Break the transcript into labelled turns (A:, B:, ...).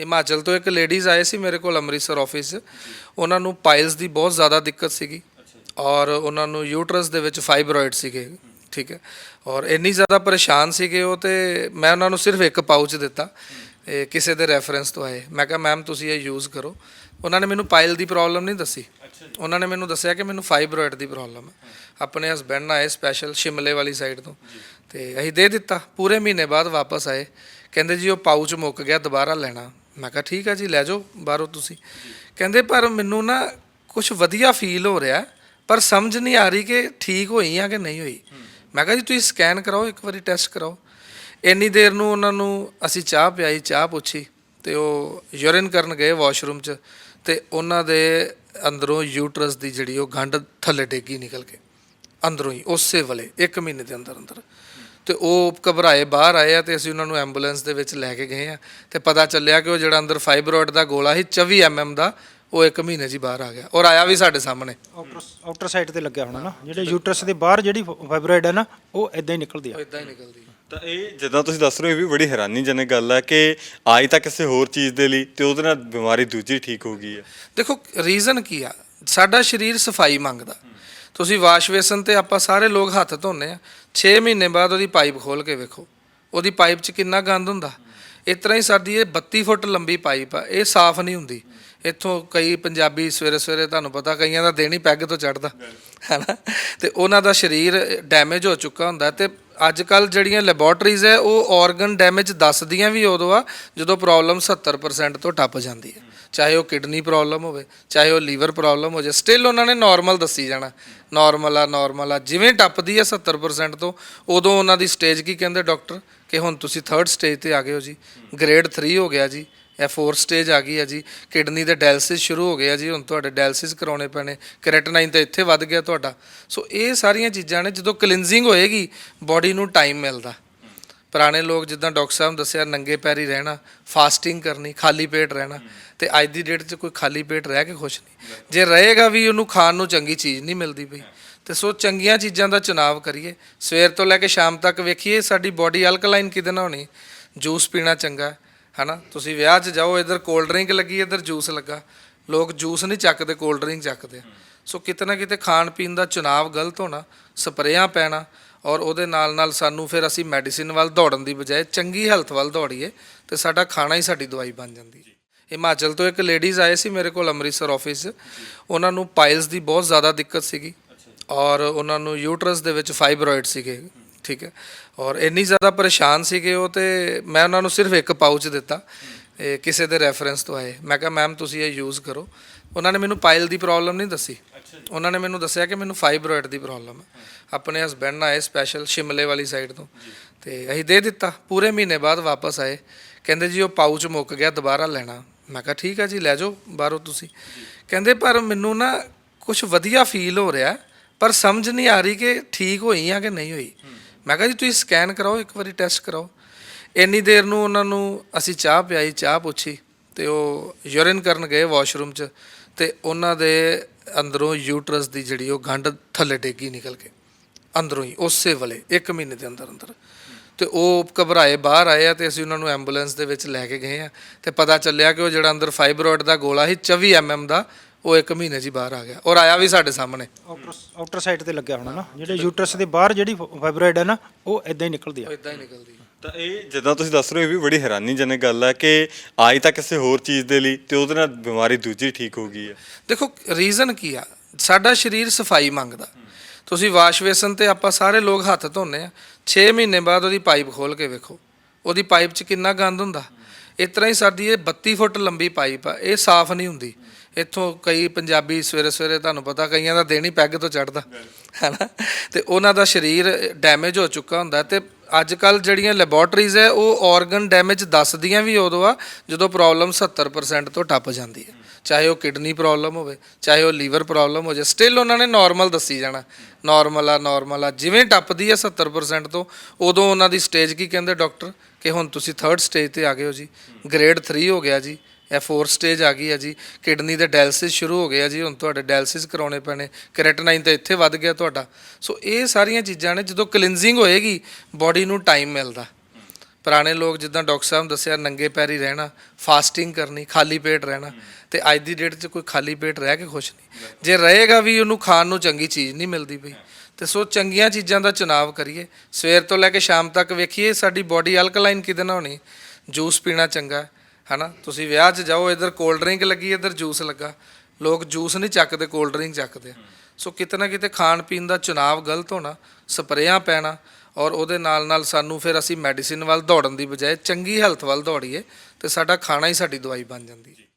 A: ਹਿਮਾਚਲ ਤੋਂ ਇੱਕ ਲੇਡੀਜ਼ ਆਏ ਸੀ ਮੇਰੇ ਕੋਲ ਅੰਮ੍ਰਿਤਸਰ ਆਫਿਸ ਉਹਨਾਂ ਨੂੰ ਪਾਈਲਸ ਦੀ ਬਹੁਤ ਜ਼ਿਆਦਾ ਦਿੱਕਤ ਸੀਗੀ ਔਰ ਉਹਨਾਂ ਨੂੰ ਯੂਟਰਸ ਦੇ ਵਿੱਚ ਫਾਈਬਰੋਇਡ ਸੀਗੇ ਠੀਕ ਹੈ। ਔਰ ਇੰਨੀ ਜ਼ਿਆਦਾ ਪਰੇਸ਼ਾਨ ਸੀਗੇ ਉਹ ਤੇ ਮੈਂ ਉਹਨਾਂ ਨੂੰ ਸਿਰਫ ਇੱਕ ਪਾਊਚ ਦਿੱਤਾ ਇਹ ਕਿਸੇ ਦੇ ਰੈਫਰੈਂਸ ਤੋਂ ਆਏ। ਮੈਂ ਕਿਹਾ ਮੈਮ ਤੁਸੀਂ ਇਹ ਯੂਜ਼ ਕਰੋ। ਉਹਨਾਂ ਨੇ ਮੈਨੂੰ ਪਾਈਲ ਦੀ ਪ੍ਰੋਬਲਮ ਨਹੀਂ ਦੱਸੀ। ਉਹਨਾਂ ਨੇ ਮੈਨੂੰ ਦੱਸਿਆ ਕਿ ਮੈਨੂੰ ਫਾਈਬਰੋਇਡ ਦੀ ਪ੍ਰੋਬਲਮ ਹੈ। ਆਪਣੇ ਹਸਬੈਂਡ ਆਏ ਸਪੈਸ਼ਲ ਸ਼ਿਮਲੇ ਵਾਲੀ ਸਾਈਡ ਤੋਂ। ਤੇ ਅਸੀਂ ਦੇ ਦਿੱਤਾ। ਪੂਰੇ ਮਹੀਨੇ ਬਾਅਦ ਵਾਪਸ ਆਏ। ਕਹਿੰਦੇ ਜੀ ਉਹ ਪਾਊਚ ਮੁੱਕ ਗਿਆ ਦੁਬਾਰਾ ਲੈਣਾ। ਮੈਂ ਕਿਹਾ, ਠੀਕ ਆ ਜੀ, ਲੈ ਜਾਓ, ਬਾਹਰੋਂ ਤੁਸੀਂ। ਕਹਿੰਦੇ, ਪਰ ਮੈਨੂੰ ਨਾ ਕੁਝ ਵਧੀਆ ਫੀਲ ਹੋ ਰਿਹਾ, ਪਰ ਸਮਝ ਨਹੀਂ ਆ ਰਹੀ ਕਿ ਠੀਕ ਹੋਈ ਆ ਕਿ ਨਹੀਂ ਹੋਈ। ਮੈਂ ਕਿਹਾ, ਜੀ, ਤੁਸੀਂ ਸਕੈਨ ਕਰਾਓ, ਇੱਕ ਵਾਰੀ ਟੈਸਟ ਕਰਾਓ। ਇੰਨੀ ਦੇਰ ਨੂੰ ਉਹਨਾਂ ਨੂੰ ਅਸੀਂ ਚਾਹ ਪਿਆਈ, ਚਾਹ ਪੁੱਛੀ ਤੇ ਉਹ ਯੂਰਿਨ ਕਰਨ ਗਏ ਵਾਸ਼ਰੂਮ 'ਚ ਤੇ ਉਹਨਾਂ ਦੇ ਅੰਦਰੋਂ ਯੂਟਰਸ ਦੀ ਜਿਹੜੀ ਉਹ ਗੰਢ ਥੱਲੇ ਡੇਗੀ ਨਿਕਲ ਕੇ, ਅੰਦਰੋਂ ਹੀ, ਉਸੇ ਵੇਲੇ 1 ਮਹੀਨੇ ਦੇ ਅੰਦਰ ਅੰਦਰ ਤੇ ਉਹ ਘਬਰਾਏ ਬਾਹਰ ਆਏ ਆ ਤੇ ਅਸੀਂ ਉਹਨਾਂ ਨੂੰ ਐਂਬੂਲੈਂਸ ਦੇ ਵਿੱਚ ਲੈ ਕੇ ਗਏ ਆ। ਤੇ ਪਤਾ ਚੱਲਿਆ ਕਿ ਉਹ ਜਿਹੜਾ ਅੰਦਰ ਫਾਈਬਰੋਇਡ ਦਾ ਗੋਲਾ ਸੀ 24 ਐਮਐਮ ਦਾ ਉਹ 1 ਮਹੀਨੇ 'ਚ ਹੀ ਬਾਹਰ ਆ ਗਿਆ ਔਰ ਆਇਆ ਵੀ ਸਾਡੇ ਸਾਹਮਣੇ।
B: ਆਊਟਰ ਆਊਟਰ ਸਾਈਡ ਤੇ ਲੱਗਿਆ ਹੋਣਾ ਨਾ। ਜਿਹੜੇ ਯੂਟਰਸ ਦੇ ਬਾਹਰ ਜਿਹੜੀ ਫਾਈਬਰੋਇਡ ਹੈ ਨਾ ਉਹ ਇਦਾਂ ਹੀ ਨਿਕਲਦੀ ਆ।
A: ਇਦਾਂ ਹੀ ਨਿਕਲਦੀ
C: ਤਾਂ ਇਹ ਜਿੱਦਾਂ ਤੁਸੀਂ ਦੱਸ ਰਹੇ ਹੋ ਇਹ ਵੀ ਬੜੀ ਹੈਰਾਨੀਜਨਕ ਗੱਲ ਹੈ ਕਿ ਆਈ ਤਾਂ ਕਿਸੇ ਹੋਰ ਚੀਜ਼ ਦੇ ਲਈ ਤੇ ਉਹਦੇ ਨਾਲ ਬਿਮਾਰੀ ਦੂਜੀ ਠੀਕ ਹੋ ਗਈ ਹੈ
A: ਦੇਖੋ ਰੀਜ਼ਨ ਕੀ ਆ? ਸਾਡਾ ਸਰੀਰ ਸਫ਼ਾਈ ਮੰਗਦਾ। ਤੁਸੀਂ ਵਾਸ਼ ਬੇਸਨ ਤੇ ਆਪਾਂ ਸਾਰੇ ਲੋਕ ਹੱਥ ਧੋਨੇ ਆ। 6 ਮਹੀਨੇ ਬਾਅਦ ਉਹਦੀ ਪਾਈਪ ਖੋਲ ਕੇ ਵੇਖੋ। ਉਹਦੀ ਪਾਈਪ 'ਚ ਕਿੰਨਾ ਗੰਦ ਹੁੰਦਾ। ਇਸ ਤਰ੍ਹਾਂ ਹੀ ਸਾਡੀ ਇਹ 32 ਫੁੱਟ ਲੰਬੀ ਪਾਈਪ ਆ। ਇਹ ਸਾਫ਼ ਨਹੀਂ ਹੁੰਦੀ। ਇੱਥੋਂ ਕਈ ਪੰਜਾਬੀ ਸਵੇਰੇ ਸਵੇਰੇ ਤੁਹਾਨੂੰ ਪਤਾ ਕਈਆਂ ਦਾ ਦਿਨ ਹੀ ਪੈਗ ਤੋਂ ਚੜਦਾ ਹੈਨਾ? ਤੇ ਉਹਨਾਂ ਦਾ ਸਰੀਰ ਡੈਮੇਜ ਹੋ ਚੁੱਕਾ ਹੁੰਦਾ ਤੇ ਅੱਜ ਕੱਲ ਜਿਹੜੀਆਂ ਲੈਬੋਰਟਰੀਜ਼ ਹੈ, ਉਹ ਆਰਗਨ ਡੈਮੇਜ ਦੱਸਦੀਆਂ ਵੀ ਉਦੋਂ ਆ, ਜਦੋਂ ਪ੍ਰੋਬਲਮ 70% ਤੋਂ ਟੱਪ ਜਾਂਦੀ ਹੈ। ਚਾਹੇ ਉਹ ਕਿਡਨੀ ਪ੍ਰੋਬਲਮ ਹੋਵੇ, ਚਾਹੇ ਉਹ ਲੀਵਰ ਪ੍ਰੋਬਲਮ ਹੋ ਜਾਏ ਸਟਿਲ ਉਹਨਾਂ ਨੇ ਨਾਰਮਲ ਦੱਸੀ ਜਾਣਾ। ਨਾਰਮਲ ਆ ਨਾਰਮਲ ਆ। ਜਿਵੇਂ ਟੱਪਦੀ ਆ 70% ਤੋਂ, ਉਦੋਂ ਉਹਨਾਂ ਦੀ ਸਟੇਜ ਕੀ ਕਹਿੰਦੇ ਡਾਕਟਰ ਕਿ ਹੁਣ ਤੁਸੀਂ 3rd ਸਟੇਜ ਤੇ ਆ ਗਏ ਹੋ ਜੀ। ਗ੍ਰੇਡ 3 ਹੋ ਗਿਆ ਜੀ। ਇਹ 4 ਸਟੇਜ ਆ ਗਈ ਆ ਜੀ। ਕਿਡਨੀ ਦੇ ਡਾਇਲਿਸਿਸ ਸ਼ੁਰੂ ਹੋ ਗਿਆ ਜੀ। ਹੁਣ ਤੁਹਾਡੇ ਡਾਇਲਿਸਿਸ ਕਰਾਉਣੇ ਪੈਣੇ। ਕ੍ਰੈਟਿਨਾਈਨ ਤਾਂ ਇੱਥੇ ਵੱਧ ਗਿਆ ਤੁਹਾਡਾ। ਸੋ ਇਹ ਸਾਰੀਆਂ ਚੀਜ਼ਾਂ ਨੇ, ਜਦੋਂ ਕਲੀਨਜ਼ਿੰਗ ਹੋਏਗੀ ਬਾਡੀ ਨੂੰ ਟਾਈਮ ਮਿਲਦਾ। ਪੁਰਾਣੇ ਲੋਕ ਜਿੱਦਾਂ ਡਾਕਟਰ ਸਾਹਿਬ ਨੇ ਦੱਸਿਆ ਨੰਗੇ ਪੈਰੀ ਰਹਿਣਾ ਫਾਸਟਿੰਗ ਕਰਨੀ ਖਾਲੀ ਪੇਟ ਰਹਿਣਾ ਤੇ ਅੱਜ ਦੀ ਡੇਟ 'ਚ ਕੋਈ ਖਾਲੀ ਪੇਟ ਰਹਿ ਕੇ ਖੁਸ਼ ਨਹੀਂ। ਜੇ ਰਹੇਗਾ ਵੀ ਉਹਨੂੰ ਖਾਣ ਨੂੰ ਚੰਗੀ ਚੀਜ਼ ਨਹੀਂ ਮਿਲਦੀ ਪਈ ਤੇ ਸੋ ਚੰਗੀਆਂ ਚੀਜ਼ਾਂ ਦਾ ਚੁਣਾਵ ਕਰੀਏ। ਸਵੇਰ ਤੋਂ ਲੈ ਕੇ ਸ਼ਾਮ ਤੱਕ ਵੇਖੀਏ ਸਾਡੀ ਬਾਡੀ ਅਲਕਲਾਈਨ ਕਿਹਦੇ ਨਾਲ ਹੋਣੀ? ਜੂਸ ਪੀਣਾ ਚੰਗਾ ਹੈ, ਹਨਾ? ਤੁਸੀਂ ਵਿਆਹ 'ਚ ਜਾਓ ਇਧਰ ਕੋਲਡ ਡਰਿੰਕ ਲੱਗੀ ਇਧਰ ਜੂਸ ਲੱਗਾ। ਲੋਕ ਜੂਸ ਨਹੀਂ ਚੱਕਦੇ ਕੋਲਡ ਡਰਿੰਕ ਚੱਕਦੇ ਸੋ ਕਿਤੇ ਨਾ ਕਿਤੇ ਖਾਣ ਪੀਣ ਦਾ ਚੁਣਾਵ ਗਲਤ ਹੋਣਾ ਸਪਰੇਆਂ ਪੈਣਾ ਔਰ ਉਹਦੇ ਨਾਲ ਨਾਲ ਸਾਨੂੰ ਫਿਰ ਅਸੀਂ ਮੈਡੀਸਿਨ ਵੱਲ ਦੌੜਨ ਦੀ ਬਜਾਏ ਚੰਗੀ ਹੈਲਥ ਵੱਲ ਦੌੜੀਏ ਤੇ ਸਾਡਾ ਖਾਣਾ ਹੀ ਸਾਡੀ ਦਵਾਈ ਬਣ ਜਾਂਦੀ ਹੈ। ਹਿਮਾਚਲ ਤੋਂ ਇੱਕ ਲੇਡੀਜ਼ ਆਏ ਸੀ ਮੇਰੇ ਕੋਲ ਅੰਮ੍ਰਿਤਸਰ ਆਫਿਸ 'ਚ ਉਹਨਾਂ ਨੂੰ ਪਾਇਲਸ ਦੀ ਬਹੁਤ ਜ਼ਿਆਦਾ ਦਿੱਕਤ ਸੀਗੀ ਔਰ ਉਹਨਾਂ ਨੂੰ ਯੂਟਰਸ ਦੇ ਵਿੱਚ ਫਾਈਬਰੋਇਡ ਸੀਗੇ, ਠੀਕ ਹੈ। ਔਰ ਇੰਨੀ ਜ਼ਿਆਦਾ ਪਰੇਸ਼ਾਨ ਸੀਗੇ ਉਹ ਤੇ ਮੈਂ ਉਹਨਾਂ ਨੂੰ ਸਿਰਫ ਇੱਕ ਪਾਊਚ ਦਿੱਤਾ। ਇਹ ਕਿਸੇ ਦੇ ਰੈਫਰੈਂਸ ਤੋਂ ਆਏ। ਮੈਂ ਕਿਹਾ ਮੈਮ ਤੁਸੀਂ ਇਹ ਯੂਜ਼ ਕਰੋ। ਉਹਨਾਂ ਨੇ ਮੈਨੂੰ ਪਾਇਲ ਦੀ ਪ੍ਰੋਬਲਮ ਨਹੀਂ ਦੱਸੀ। ਉਹਨਾਂ ਨੇ ਮੈਨੂੰ ਦੱਸਿਆ ਕਿ ਮੈਨੂੰ ਫਾਈਬਰੋਇਡ ਦੀ ਪ੍ਰੋਬਲਮ ਹੈ ਆਪਣੇ ਹਸਬੈਂਡ ਨਾਲ ਆਏ ਸਪੈਸ਼ਲ ਸ਼ਿਮਲੇ ਵਾਲੀ ਸਾਈਡ ਤੋਂ। ਤੇ ਅਸੀਂ ਦੇ ਦਿੱਤਾ। ਪੂਰੇ ਮਹੀਨੇ ਬਾਅਦ ਵਾਪਸ ਆਏ। ਕਹਿੰਦੇ ਜੀ ਉਹ ਪਾਊਚ ਮੁੱਕ ਗਿਆ ਦੁਬਾਰਾ ਲੈਣਾ। ਮੈਂ ਕਿਹਾ ਠੀਕ ਹੈ ਜੀ ਲੈ ਜਾਓ ਬਾਹਰੋਂ ਤੁਸੀਂ। ਕਹਿੰਦੇ ਪਰ ਮੈਨੂੰ ਨਾ ਕੁਝ ਵਧੀਆ ਫੀਲ ਹੋ ਰਿਹਾ ਪਰ ਸਮਝ ਨਹੀਂ ਆ ਰਹੀ ਕਿ ਠੀਕ ਹੋਈ ਆ ਕਿ ਨਹੀਂ ਹੋਈ। ਮੈਂ ਕਿਹਾ ਜੀ ਤੁਸੀਂ ਸਕੈਨ ਕਰਾਓ ਇੱਕ ਵਾਰੀ ਟੈਸਟ ਕਰਾਓ। ਇੰਨੀ ਦੇਰ ਨੂੰ ਉਹਨਾਂ ਨੂੰ ਅਸੀਂ ਚਾਹ ਪਿਆਈ ਚਾਹ ਪੁੱਛੀ ਤੇ ਉਹ ਯੂਰਿਨ ਕਰਨ ਗਏ ਵਾਸ਼ਰੂਮ 'ਚ ਤੇ ਉਹਨਾਂ ਦੇ ਅੰਦਰੋਂ ਯੂਟਰਸ ਦੀ ਜਿਹੜੀ ਉਹ ਗੰਢ ਥੱਲੇ ਡੇਗੀ ਨਿਕਲ ਕੇ। ਅੰਦਰੋਂ ਹੀ, ਉਸੇ ਵੇਲੇ 1 ਮਹੀਨੇ ਦੇ ਅੰਦਰ ਅੰਦਰ। ਤੇ ਉਹ ਘਬਰਾਏ, ਬਾਹਰ ਆਏ ਆ ਤੇ ਅਸੀਂ ਉਹਨਾਂ ਨੂੰ ਐਂਬੂਲੈਂਸ ਦੇ ਵਿੱਚ ਲੈ ਕੇ ਗਏ ਆ। ਤੇ ਪਤਾ ਚੱਲਿਆ ਕਿ ਉਹ ਜਿਹੜਾ ਅੰਦਰ ਫਾਈਬਰੋਇਡ ਦਾ ਗੋਲਾ ਸੀ 24 ਐਮਐਮ ਦਾ ਉਹ 1 ਮਹੀਨੇ 'ਚ ਹੀ ਬਾਹਰ ਆ ਗਿਆ। ਔਰ ਆਇਆ ਵੀ ਸਾਡੇ ਸਾਹਮਣੇ।
B: ਆਊਟਰ ਸਾਈਡ ਤੇ ਲੱਗਿਆ ਹੋਣਾ ਨਾ। ਜਿਹੜੇ ਯੂਟਰਸ ਦੇ ਬਾਹਰ ਜਿਹੜੀ ਫਾਈਬਰੋਇਡ ਹੈ ਨਾ ਉਹ ਇਦਾਂ ਹੀ ਨਿਕਲਦੀ ਆ।
A: ਇਦਾਂ ਹੀ ਨਿਕਲਦੀ
C: ਤਾਂ ਇਹ ਜਿੱਦਾਂ ਤੁਸੀਂ ਦੱਸ ਰਹੇ ਹੋ ਇਹ ਵੀ ਬੜੀ ਹੈਰਾਨੀਜਨਕ ਗੱਲ ਹੈ ਕਿ ਆਈ ਤਾਂ ਕਿਸੇ ਹੋਰ ਚੀਜ਼ ਦੇ ਲਈ ਤੇ ਉਹਦੇ ਨਾਲ ਬਿਮਾਰੀ ਦੂਜੀ ਠੀਕ ਹੋ ਗਈ ਹੈ
A: ਦੇਖੋ ਰੀਜ਼ਨ ਕੀ ਆ? ਸਾਡਾ ਸਰੀਰ ਸਫ਼ਾਈ ਮੰਗਦਾ। ਤੁਸੀਂ ਵਾਸ਼ ਵੇਸਨ ਤੇ ਆਪਾਂ ਸਾਰੇ ਲੋਕ ਹੱਥ ਧੋਨੇ ਆ। 6 ਮਹੀਨੇ ਬਾਅਦ ਉਹਦੀ ਪਾਈਪ ਖੋਲ ਕੇ ਵੇਖੋ। ਉਹਦੀ ਪਾਈਪ 'ਚ ਕਿੰਨਾ ਗੰਦ ਹੁੰਦਾ। ਇਸ ਤਰ੍ਹਾਂ ਹੀ ਸਾਡੀ ਇਹ 32 ਫੁੱਟ ਲੰਬੀ ਪਾਈਪ ਆ। ਇਹ ਸਾਫ਼ ਨਹੀਂ ਹੁੰਦੀ। ਇੱਥੋਂ ਕਈ ਪੰਜਾਬੀ ਸਵੇਰੇ ਸਵੇਰੇ ਤੁਹਾਨੂੰ ਪਤਾ ਕਈਆਂ ਦਾ ਦਿਨ ਹੀ ਪੈਗ ਤੋਂ ਚੜਦਾ ਹੈਨਾ? ਤੇ ਉਹਨਾਂ ਦਾ ਸਰੀਰ ਡੈਮੇਜ ਹੋ ਚੁੱਕਾ ਹੁੰਦਾ ਤੇ ਅੱਜ ਕੱਲ ਜਿਹੜੀਆਂ ਲੈਬੋਰਟਰੀਜ਼ ਹੈ, ਉਹ ਆਰਗਨ ਡੈਮੇਜ ਦੱਸਦੀਆਂ ਵੀ ਉਦੋਂ ਆ, ਜਦੋਂ ਪ੍ਰੋਬਲਮ 70% ਤੋਂ ਟੱਪ ਜਾਂਦੀ ਹੈ। ਚਾਹੇ ਉਹ ਕਿਡਨੀ ਪ੍ਰੋਬਲਮ ਹੋਵੇ, ਚਾਹੇ ਉਹ ਲੀਵਰ ਪ੍ਰੋਬਲਮ ਹੋ ਜਾਏ ਸਟਿਲ ਉਹਨਾਂ ਨੇ ਨਾਰਮਲ ਦੱਸੀ ਜਾਣਾ। ਨਾਰਮਲ ਆ ਨਾਰਮਲ ਆ, ਜਿਵੇਂ ਟੱਪਦੀ ਆ 70% ਤੋਂ, ਉਦੋਂ ਉਹਨਾਂ ਦੀ ਸਟੇਜ ਕੀ ਕਹਿੰਦੇ ਡਾਕਟਰ ਕਿ ਹੁਣ ਤੁਸੀਂ 3rd ਸਟੇਜ ਤੇ ਆ ਗਏ ਹੋ ਜੀ ਗ੍ਰੇਡ 3 ਹੋ ਗਿਆ ਜੀ ਇਹ 4 ਸਟੇਜ ਆ ਗਈ ਆ ਜੀ। ਕਿਡਨੀ ਦੇ ਡਾਇਲਿਸਿਸ ਸ਼ੁਰੂ ਹੋ ਗਏ ਆ ਜੀ। ਹੁਣ ਤੁਹਾਡੇ ਡਾਇਲਿਸਿਸ ਕਰਾਉਣੇ ਪੈਣੇ। ਕ੍ਰੈਟਿਨਾਈਨ ਤਾਂ ਇੱਥੇ ਵੱਧ ਗਿਆ ਤੁਹਾਡਾ। ਸੋ ਇਹ ਸਾਰੀਆਂ ਚੀਜ਼ਾਂ ਨੇ, ਜਦੋਂ ਕਲੀਨਜ਼ਿੰਗ ਹੋਏਗੀ ਬਾਡੀ ਨੂੰ ਟਾਈਮ ਮਿਲਦਾ। ਪੁਰਾਣੇ ਲੋਕ ਜਿੱਦਾਂ ਡਾਕਟਰ ਸਾਹਿਬ ਦੱਸਿਆ, ਨੰਗੇ ਪੈਰੀ ਰਹਿਣਾ ਫਾਸਟਿੰਗ ਕਰਨੀ, ਖਾਲੀ ਪੇਟ ਰਹਿਣਾ। ਤੇ ਅੱਜ ਦੀ ਡੇਟ 'ਚ ਕੋਈ ਖਾਲੀ ਪੇਟ ਰਹਿ ਕੇ ਖੁਸ਼ ਨਹੀਂ। ਜੇ ਰਹੇਗਾ ਵੀ, ਉਹਨੂੰ ਖਾਣ ਨੂੰ ਚੰਗੀ ਚੀਜ਼ ਨਹੀਂ ਮਿਲਦੀ ਪਈ। ਤੇ ਸੋ ਚੰਗੀਆਂ ਚੀਜ਼ਾਂ ਦਾ ਚੁਣਾਵ ਕਰੀਏ। ਸਵੇਰ ਤੋਂ ਲੈ ਕੇ ਸ਼ਾਮ ਤੱਕ ਵੇਖੀਏ, ਸਾਡੀ ਬਾਡੀ ਅਲਕਲਾਈਨ ਕਿਹਦੇ ਨਾਲ ਹੋਣੀ? ਜੂਸ ਪੀਣਾ ਚੰਗਾ। ਹਨਾ? ਤੁਸੀਂ ਵਿਆਹ 'ਚ ਜਾਓ, ਇੱਧਰ ਕੋਲਡ ਡਰਿੰਕ ਲੱਗੀ, ਇੱਧਰ ਜੂਸ ਲੱਗਾ। ਲੋਕ ਜੂਸ ਨਹੀਂ ਚੱਕਦੇ ਕੋਲਡ ਡਰਿੰਕ ਚੱਕਦੇ ਆ। ਸੋ ਕਿਤੇ ਨਾ ਕਿਤੇ ਖਾਣ ਪੀਣ ਦਾ ਚੁਣਾਵ ਗਲਤ ਹੋਣਾ, ਸਪਰੇਆਂ ਪੈਣਾ, ਔਰ ਉਹਦੇ ਨਾਲ ਨਾਲ ਸਾਨੂੰ ਫਿਰ ਅਸੀਂ ਮੈਡੀਸਿਨ ਵੱਲ ਦੌੜਨ ਦੀ ਬਜਾਏ ਚੰਗੀ ਹੈਲਥ ਵੱਲ ਦੌੜੀਏ, ਤੇ ਸਾਡਾ ਖਾਣਾ ਹੀ ਸਾਡੀ ਦਵਾਈ ਬਣ ਜਾਂਦੀ ਹੈ।